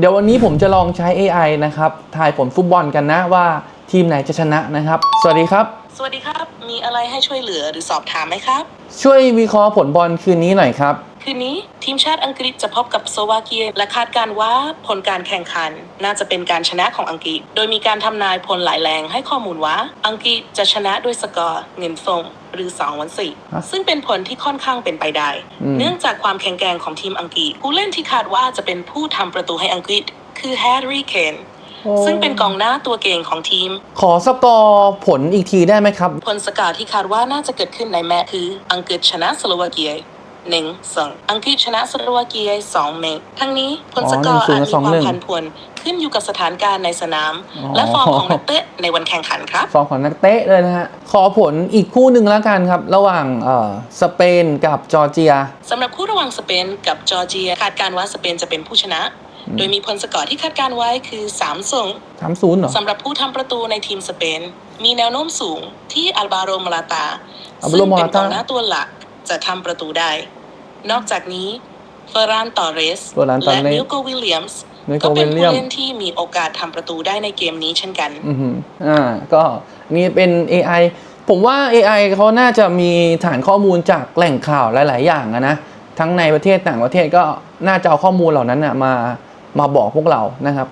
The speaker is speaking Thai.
เดี๋ยววันนี้ผมจะลองใช้ AI นะครับทายผลฟุตบอลกันนะว่าทีมไหนจะชนะนะครับ สวัสดีครับ สวัสดีครับ มีอะไรให้ช่วยเหลือหรือสอบถามไหมครับ ช่วยวิเคราะห์ผลบอลคืนนี้หน่อยครับ คืนนี้ ทีมชาติอังกฤษจะพบกับสโลวาเกีย และคาดการณ์ว่าผลการแข่งขัน น่าจะเป็นการชนะของอังกฤษ โดยมีการทำนายผลหลายแรงให้ข้อมูลว่า อังกฤษจะชนะด้วยสกอร์เงินส่งหรือ2วันสี่ฮะซึ่งเป็นผลที่ค่อนข้างเป็นไปได้อืมเนื่องจากความแข็งแกร่งของทีมอังกฤษผู้เล่นที่คาดว่าจะเป็นผู้ทำประตูให้อังกฤษ คือแฮร์รี่เคนซึ่งเป็นกองหน้าตัวเก่งของทีม ขอสกอร์ผลอีกทีได้ไหมครับ ผลสกอร์ที่คาดว่าน่าจะเกิดขึ้นในแมตช์คือ อังกฤษชนะสโลวาเกีย หนึ่งสองอังกฤษชนะสโลวาเกียสองเมตรทั้งนี้ผลสกอร์อ๋ออาจมีความ1-0ผันผวนขึ้นอยู่กับสถานการณ์ในสนามอ๋อและฟอร์มของนักเตะในวันแข่งขันครับ ฟอร์มของนักเตะเลยนะฮะ ขอผลอีกคู่หนึ่งแล้วกันครับ ระหว่างเอ่อสเปนกับจอร์เจียสำหรับคู่ระหว่างสเปนกับจอร์เจีย คาดการณ์ว่าสเปนจะเป็นผู้ชนะ โดยมีผลสกอร์ที่คาดการณ์ไว้คือ3ส่งทำศูนย์เหรอสำหรับผู้ทำประตูในทีมสเปน มีแนวโน้มสูงที่อัลบาโรมาลาตา Alvaro ซึ่งเป็น Morata กองหน้าตัวหลักจะทำประตูได้ นอกจากนี้เฟอร์รานตอเรส Ferran และ Torres นิวโกวิลเลียมส์ Nico ก็เป็นผู้ Williams เล่นที่มีโอกาสทำประตูได้ในเกมนี้เช่นกัน อือหืออ่า ก็นี่เป็น AI ผมว่า AI เขาน่าจะมีฐานข้อมูลจากแหล่งข่าวหลาย ๆ อย่างอะนะ ทั้งในประเทศต่างประเทศก็น่าจะเอาข้อมูลเหล่านั้นนะมามาบอกพวกเรานะครับ